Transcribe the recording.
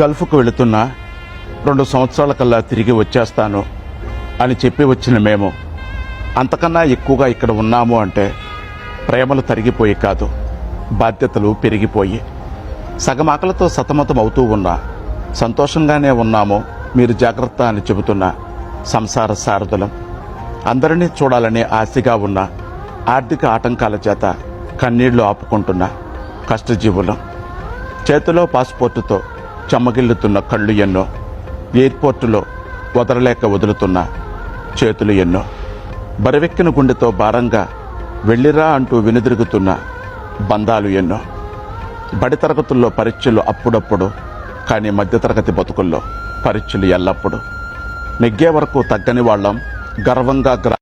గల్ఫ్కు వెళుతున్నా రెండు సంవత్సరాల కల్లా తిరిగి వచ్చేస్తాను అని చెప్పి వచ్చిన మేము అంతకన్నా ఎక్కువగా ఇక్కడ ఉన్నాము అంటే ప్రేమలు తరిగిపోయి కాదు బాధ్యతలు పెరిగిపోయి. సగమాకలతో సతమతం అవుతూ ఉన్నా సంతోషంగానే ఉన్నాము మీరు జాగ్రత్త అని చెబుతున్న సంసార సారథులం. అందరినీ చూడాలనే ఆశగా ఉన్న ఆర్థిక ఆటంకాల చేత కన్నీళ్ళు ఆపుకుంటున్న కష్టజీవులం. చేతిలో పాస్పోర్టుతో చెమ్మగిల్లుతున్న కళ్ళు ఎన్నో. ఎయిర్పోర్టులో వదలలేక వదులుతున్న చేతులు ఎన్నో. బరవెక్కిన గుండెతో భారంగా వెళ్ళిరా అంటూ వెనుదిరుగుతున్న బంధాలు ఎన్నో. బడి తరగతుల్లో పరీక్షలు అప్పుడప్పుడు కానీ మధ్యతరగతి బతుకుల్లో పరీక్షలు ఎల్లప్పుడూ. నెగ్గే వరకు తగ్గని వాళ్ళం గర్వంగా గ్రా